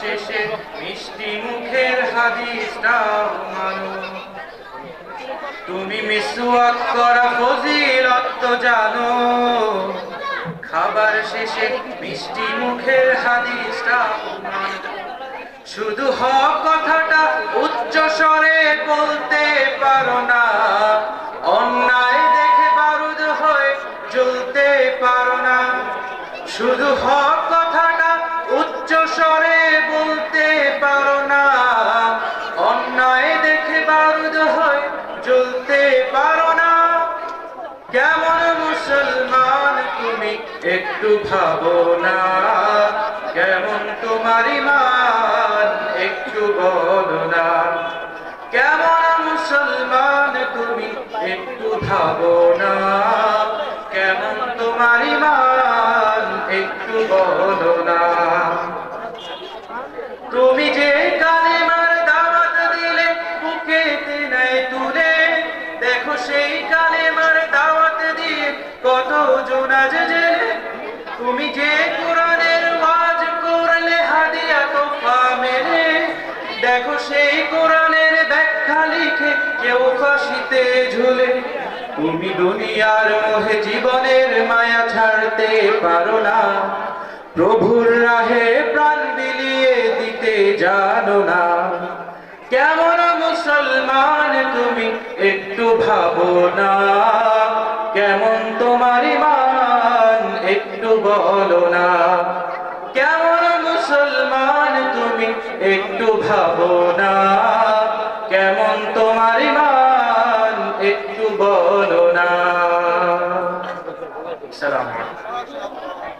শেষে মিষ্টি মুখের হাদিসটাও মানো। তুমি মিসওয়াক করা ফজিলত জানো। খাবার শেষে মিষ্টি মুখের হাদিসটাও মানো। শুধু হক কথাটা উচ্চ স্বরে বলতে পারো না। অন্যায় দেখে বারুদ হয়ে জ্বলতে পারো না। শুধু হক কথাটা উচ্চ স্বরে বলতে পারো না। অন্যায় দেখে বারুদ হয়ে, জ্বলতে পারো না। কেমন মুসলমান তুমি একটু ভাবো না। কেমন তোমার ইমান একটু বলো না। কেমন মুসলমান তুমি একটু ভাবো না। কেমন তোমার ইমান একটু বলো না। তুলে, দেখো সেই কালেমার দাওয়াত দিয়ে কত জোনাজ তুমি যে কোরআনের ওয়াজ করলে হাদিয়া তোফা মেরে দেখো সেই কোরআনের ব্যাখ্যা লিখে কেউ ফাঁসিতে ঝুলে। তুমি দুনিয়ার মোহে জীবনের মায়া ছাড়তে পারো না, প্রভুর রাহে প্রাণ বিলিয়ে দিতে জানো না। কেমন মুসলমান ভাবনা। কেমন তোমার ইমান, একটু বলো না। কেমন মুসলমান তুমি, একটু ভাবো না। কেমন তোমার ইমান, একটু বলো না। সালাম